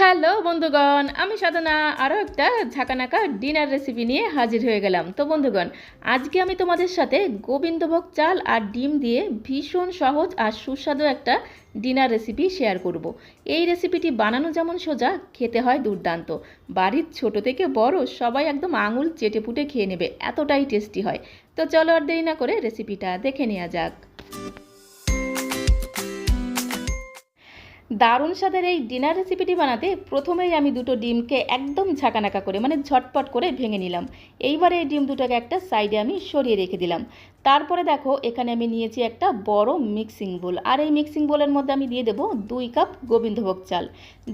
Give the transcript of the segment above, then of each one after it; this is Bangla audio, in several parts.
হ্যালো বন্ধুগণ, আমি সাধনা। আরও একটা ঝাঁকানাকা ডিনার রেসিপি নিয়ে হাজির হয়ে গেলাম। তো বন্ধুগণ, আজকে আমি তোমাদের সাথে গোবিন্দভোগ চাল আর ডিম দিয়ে ভীষণ সহজ আর সুস্বাদু একটা ডিনার রেসিপি শেয়ার করব। এই রেসিপিটি বানানো যেমন সোজা, খেতে হয় দুর্দান্ত। বাড়ির ছোট থেকে বড় সবাই একদম আঙুল চেটে পুটে খেয়ে নেবে, এতটাই টেস্টি হয়। তো চলো আর দেরি না করে রেসিপিটা দেখে নেওয়া যাক। দারুণ স্বাদের এই ডিনার রেসিপিটি বানাতে প্রথমেই আমি দুটো ডিমকে একদম ঝাঁকানাকা করে মানে ঝটপট করে ভেঙে নিলাম। এইবারে এই ডিম দুটোকে একটা সাইডে আমি সরিয়ে রেখে দিলাম। তারপরে দেখো, এখানে আমি নিয়েছি একটা বড় মিক্সিং বোল আর এই মিক্সিং বোলের মধ্যে আমি দিয়ে দেবো দুই কাপ গোবিন্দভোগ চাল।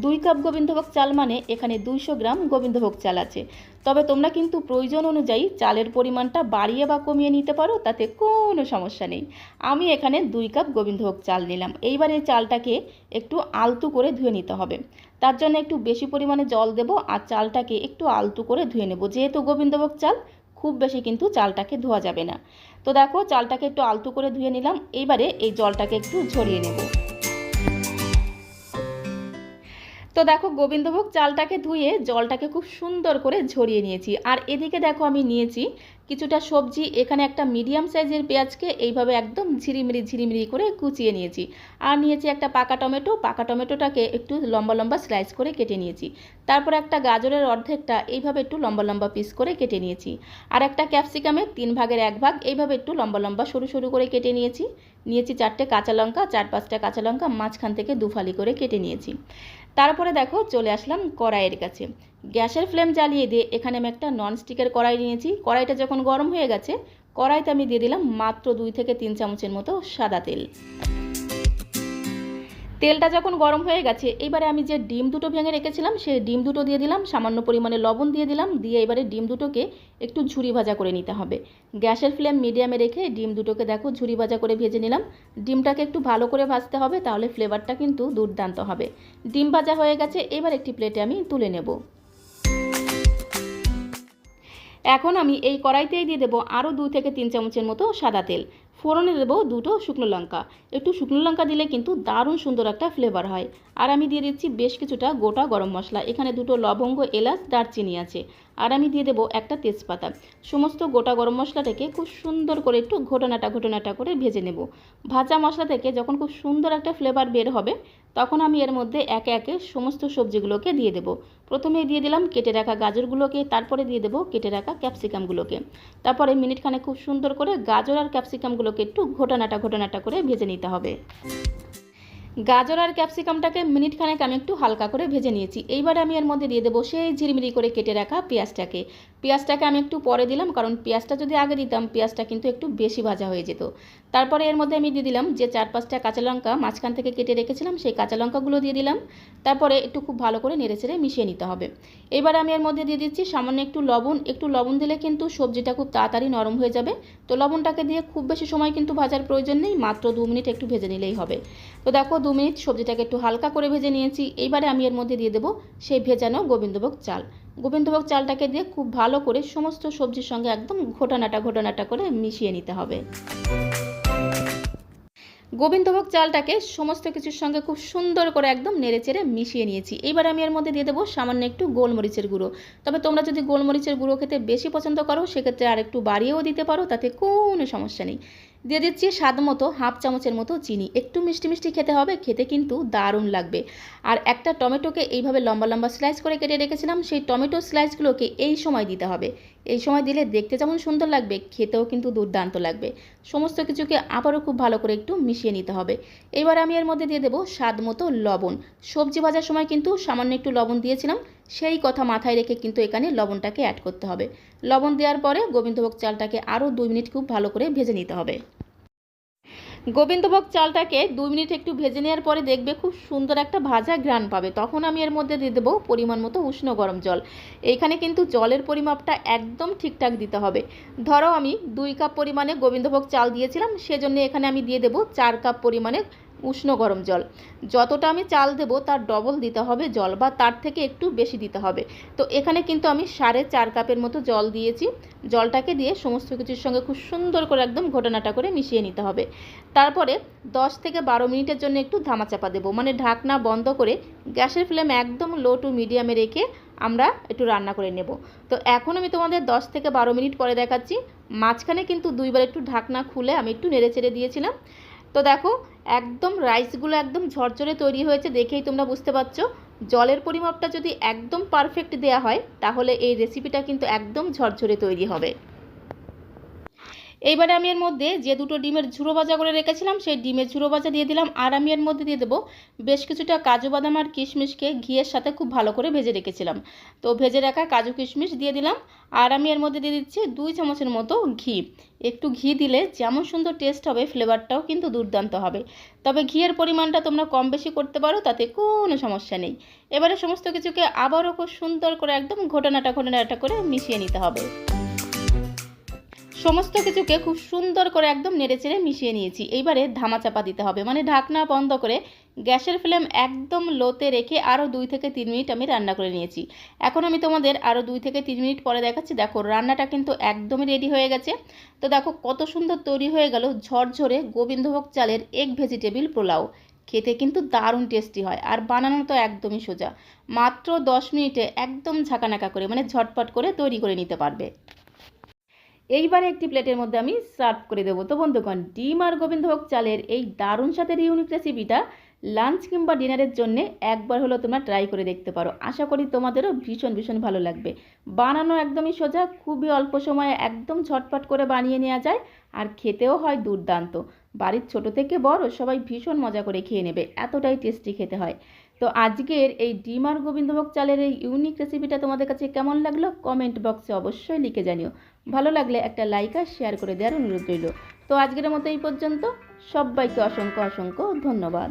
দুই কাপ গোবিন্দভোগ চাল মানে এখানে দুইশো গ্রাম গোবিন্দভোগ চাল আছে। তবে তোমরা কিন্তু প্রয়োজন অনুযায়ী চালের পরিমাণটা বাড়িয়ে বা কমিয়ে নিতে পারো, তাতে কোনো সমস্যা নেই। আমি এখানে দুই কাপ গোবিন্দভোগ চাল নিলাম। এইবার এই চালটাকে একটু আলতু করে ধুয়ে নিতে হবে। তার জন্য একটু বেশি পরিমাণে জল দেব আর চালটাকে একটু আলতু করে ধুয়ে নেব। যেহেতু গোবিন্দভোগ চাল, খুব বেশি কিন্তু চালটাকে ধোয়া যাবে না। তো দেখো, চালটাকে একটু আলতু করে ধুয়ে নিলাম। এইবারে এই জলটাকে একটু ঝরিয়ে নেব। তো দেখো গোবিন্দভোগ চালটাকে ধুয়ে জলটাকে খুব সুন্দর করে ঝরিয়ে নিয়েছি। আর এদিকে দেখো আমি নিয়েছি কিছুটা সবজি, এখানে একটা মিডিয়াম সাইজের পেঁয়াজকে এইভাবে একদম ঝিরিমিরি ঝিরিমিরি করে কুচিয়ে নিয়েছি। আর নিয়েছি একটা পাকা টমেটো, পাকা টমেটোটাকে একটু লম্বা লম্বা স্লাইস করে কেটে নিয়েছি। তারপর একটা গাজরের অর্ধেকটা এইভাবে একটু লম্বা লম্বা পিস করে কেটে নিয়েছি। আর একটা ক্যাপসিকামের তিন ভাগের এক ভাগ এইভাবে একটু লম্বা লম্বা সরু সরু করে কেটে নিয়েছি। নিয়েছি চারটে কাঁচা লঙ্কা, চার পাঁচটা কাঁচা লঙ্কা, মাঝখান থেকে দুফালি করে কেটে নিয়েছি। তারপরে দেখো চলে আসলাম কড়াইয়ের কাছে। গ্যাসের ফ্লেম জ্বালিয়ে দিয়ে এখানে আমি একটা ননস্টিকের কড়াই নিয়েছি। কড়াইটা যখন গরম হয়ে গেছে, কড়াইতে আমি দিয়ে দিলাম মাত্র দুই থেকে তিন চামচের মতো সাদা তেল। তেলটা যখন গরম হয়ে গেছে, এবারে আমি যে ডিম দুটো ভেঙে রেখেছিলাম, সেই ডিম দুটো দিয়ে দিলাম, সামান্য পরিমাণে লবণ দিয়ে দিলাম, দিয়ে এবারে ডিম দুটোকে একটু ঝুরি ভাজা করে নিতে হবে। গ্যাসের ফ্লেম মিডিয়ামে রেখে ডিম দুটোকে দেখো ঝুরি ভাজা করে ভেজে নিলাম। ডিমটাকে একটু ভালো করে ভাজতে হবে, তাহলে ফ্লেভারটা কিন্তু দুর্দান্ত হবে। ডিম ভাজা হয়ে গেছে, এবার একটি প্লেটে আমি তুলে নেব। এখন আমি এই কড়াইতেই দিয়ে দেবো আরও দু থেকে তিন চামচের মতো সাদা তেল। ফোড়নে দেবো দুটো শুকনো লঙ্কা। একটু শুকনো লঙ্কা দিলে কিন্তু দারুণ সুন্দর একটা ফ্লেভার হয়। আর আমি দিয়ে দিচ্ছি বেশ কিছুটা গোটা গরম মশলা। এখানে দুটো লবঙ্গ, এলাচ, দারচিনি আছে। আর আমি দিয়ে দেবো একটা তেজপাতা। সমস্ত গোটা গরম মশলাটাকে খুব সুন্দর করে একটু ঘটনাটা ঘটনাটা করে ভেজে নেব। ভাজা মশলা থেকে যখন খুব সুন্দর একটা ফ্লেভার বের হবে, তখন আমি এর মধ্যে একে একে সমস্ত সবজিগুলোকে দিয়ে দেবো। প্রথমে দিয়ে দিলাম কেটে রাখা গাজরগুলোকে, তারপরে দিয়ে দেবো কেটে রাখা ক্যাপসিকামগুলোকে। তারপরে মিনিটখানে খুব সুন্দর করে গাজর আর ক্যাপসিকামগুলোকে একটু ঘটনাটা ঘটনাটা করে ভেজে নিতে হবে। গাজর আর ক্যাপসিকামটাকে মিনিট খানেক আমি একটু হালকা করে ভেজে নিয়েছি। এইবার আমি এর মধ্যে দিয়ে দেবো সেই ঝিরিমিরি করে কেটে রাখা পেঁয়াজটাকে। পেঁয়াজটাকে আমি একটু পরে দিলাম, কারণ পেঁয়াজটা যদি আগে দিতাম, পেঁয়াজটা কিন্তু একটু বেশি ভাজা হয়ে যেত। তারপরে এর মধ্যে আমি দিয়ে দিলাম যে চার পাঁচটা কাঁচা লঙ্কা মাঝখান থেকে কেটে রেখেছিলাম, সেই কাঁচা লঙ্কাগুলো দিয়ে দিলাম। তারপরে একটু খুব ভালো করে নেড়ে চেড়ে মিশিয়ে নিতে হবে। এবার আমি এর মধ্যে দিয়ে দিচ্ছি সামান্য একটু লবণ। একটু লবণ দিলে কিন্তু সবজিটা খুব তাড়াতাড়ি নরম হয়ে যাবে। তো লবণটাকে দিয়ে খুব বেশি সময় কিন্তু ভাজার প্রয়োজন নেই, মাত্র দু মিনিট একটু ভেজে নিলেই হবে। তো দেখো দু মিনিট সবজিটাকে একটু হালকা করে ভেজে নিয়েছি। এইবারে আমি এর মধ্যে দিয়ে দেবো সেই ভেজানো গোবিন্দভোগ চাল। গোবিন্দভোগ চালটাকে দিয়ে খুব ভালো করে সমস্ত সবজির সঙ্গে একদম ঘোটানাটা ঘোটানাটা করে মিশিয়ে নিতে হবে। গোবিন্দভোগ চালটাকে সমস্ত কিছুর সঙ্গে খুব সুন্দর করে একদম নেড়ে চেড়ে মিশিয়ে নিয়েছি। এবার আমি এর মধ্যে দিয়ে দেবো সামান্য একটু গোলমরিচের গুঁড়ো। তবে তোমরা যদি গোলমরিচের গুঁড়ো খেতে বেশি পছন্দ করো, সেক্ষেত্রে আর একটু বাড়িয়েও দিতে পারো, তাতে কোনো সমস্যা নেই। দিয়ে দিচ্ছি স্বাদ মতো হাফ চামচের মতো চিনি। একটু মিষ্টি মিষ্টি খেতে হবে, খেতে কিন্তু দারুণ লাগবে। আর একটা টমেটোকে এইভাবে লম্বা লম্বা স্লাইস করে কেটে রেখেছিলাম, সেই টমেটো স্লাইসগুলোকে এই সময় দিতে হবে। এই সময় দিলে দেখতে যেমন সুন্দর লাগবে, খেতেও কিন্তু দুর্দান্ত লাগবে। সমস্ত কিছুকে আবারও খুব ভালো করে একটু মিশিয়ে নিতে হবে। এবার আমি এর মধ্যে দিয়ে দেবো স্বাদ মতো লবণ। সবজি ভাজার সময় কিন্তু সামান্য একটু লবণ দিয়েছিলাম, সেই কথা মাথায় রেখে কিন্তু এখানে লবণটাকে অ্যাড করতে হবে। লবণ দেওয়ার পরে গোবিন্দভোগ চালটাকে আরও দুই মিনিট খুব ভালো করে ভেজে নিতে হবে। গোবিন্দভোগ চালটাকে দুই মিনিট একটু ভেজে নেওয়ার পরে দেখবে খুব সুন্দর একটা ভাজা ঘ্রাণ পাবে। তখন আমি এর মধ্যে দিয়ে দেবো পরিমাণ মতো উষ্ণ গরম জল। এইখানে কিন্তু জলের পরিমাপটা একদম ঠিকঠাক দিতে হবে। ধরো আমি দুই কাপ পরিমাণে গোবিন্দভোগ চাল দিয়েছিলাম, সেজন্য এখানে আমি দিয়ে দেবো চার কাপ পরিমাণে উষ্ণ গরম জল। যতটা আমি চাল দেব তার ডবল দিতে হবে জল বা তার থেকে একটু বেশি দিতে হবে। তো এখানে কিন্তু আমি সাড়ে চার কাপের মতো জল দিয়েছি। জলটাকে দিয়ে সমস্ত কিছুর সঙ্গে খুব সুন্দর করে একদম ঘটনাটা করে মিশিয়ে নিতে হবে। তারপরে 10 থেকে বারো মিনিটের জন্য একটু ধামাচাপা দেবো। মানে ঢাকনা বন্ধ করে গ্যাসের ফ্লেম একদম লো টু মিডিয়ামে রেখে আমরা একটু রান্না করে নেব। তো এখন আমি তোমাদের 10 থেকে বারো মিনিট পরে দেখাচ্ছি। মাঝখানে কিন্তু দুইবার একটু ঢাকনা খুলে আমি একটু নেড়ে চেড়ে দিয়েছিলাম। তো দেখো, একদম রাইসগুলো একদম ঝরঝরে তৈরি হয়েছে দেখেই তোমরা বুঝতে পারছ। জলের পরিমাপটা যদি একদম পারফেক্ট দেওয়া হয়, তাহলে এই রেসিপিটা কিন্তু একদম ঝরঝরে তৈরি হবে। এইবারে আমি এর মধ্যে যে দুটো ডিমের ঝুড়ো ভাজা করে রেখেছিলাম, সেই ডিমের ঝুড়ো ভাজা দিয়ে দিলাম আর আমি এর মধ্যে দিয়ে দেবো বেশ কিছুটা কাজু বাদাম আর কিশমিশকে ঘিয়ের সাথে খুব ভালো করে ভেজে রেখেছিলাম। তো ভেজে রাখা কাজু কিশমিশ দিয়ে দিলাম আর আমি এর মধ্যে দিয়ে দিচ্ছি দুই চামচের মতো ঘি। একটু ঘি দিলে যেমন সুন্দর টেস্ট হবে ফ্লেভারটাও কিন্তু দুর্দান্ত হবে। তবে ঘিয়ের পরিমাণটা তোমরা কম বেশি করতে পারো, তাতে কোনো সমস্যা নেই। এবারে সমস্ত কিছুকে আবারও খুব সুন্দর করে একদম ঘটনাটা ঘটনাটা করে মিশিয়ে নিতে হবে। সমস্ত কিছুকে খুব সুন্দর করে একদম নেড়েচেড়ে মিশিয়ে নিয়েছি। এইবারে ধামাচাপা দিতে হবে মানে ঢাকনা বন্ধ করে গ্যাসের ফ্লেম একদম লোতে রেখে আরও দুই থেকে তিন মিনিট আমি রান্না করে নিয়েছি। এখন আমি তোমাদের আরও দুই থেকে তিন মিনিট পরে দেখাচ্ছি। দেখো, রান্নাটা কিন্তু একদমই রেডি হয়ে গেছে। তো দেখো, কত সুন্দর তৈরি হয়ে গেল ঝরঝরে গোবিন্দভোগ চালের এগ ভেজিটেবিল পোলাও। খেতে কিন্তু দারুণ টেস্টি হয় আর বানানো তো একদমই সোজা। মাত্র দশ মিনিটে একদম ঝাঁকানাকা করে মানে ঝটপট করে তৈরি করে নিতে পারবে। এইবারে একটি প্লেটের মধ্যে আমি সার্ভ করে দেবো। তো বন্ধুগণ, ডিম আর গোবিন্দভোগ চালের এই দারুণ স্বাদের ইউনিক রেসিপিটা লাঞ্চ কিংবা ডিনারের জন্য একবার হলো তোমরা ট্রাই করে দেখতে পারো। আশা করি তোমাদেরও ভীষণ ভীষণ ভালো লাগবে। বানানো একদমই সোজা, খুবই অল্প সময়ে একদম ঝটপট করে বানিয়ে নেওয়া যায় আর খেতেও হয় দুর্দান্ত। বাড়ির ছোট থেকে বড় সবাই ভীষণ মজা করে খেয়ে নেবে, এতটাই টেস্টি খেতে হয়। তো আজকের এই ডিম আর গোবিন্দভোগ চালের এই ইউনিক রেসিপিটা তোমাদের কাছে কেমন লাগল? কমেন্ট বক্সে অবশ্যই লিখে জানিও। ভালো লাগলে একটা লাইক আর শেয়ার করে দেওয়ার অনুরোধ রইল। তো আজকের মতো এই পর্যন্ত। সবাইকে অসংখ্য অসংখ্য ধন্যবাদ।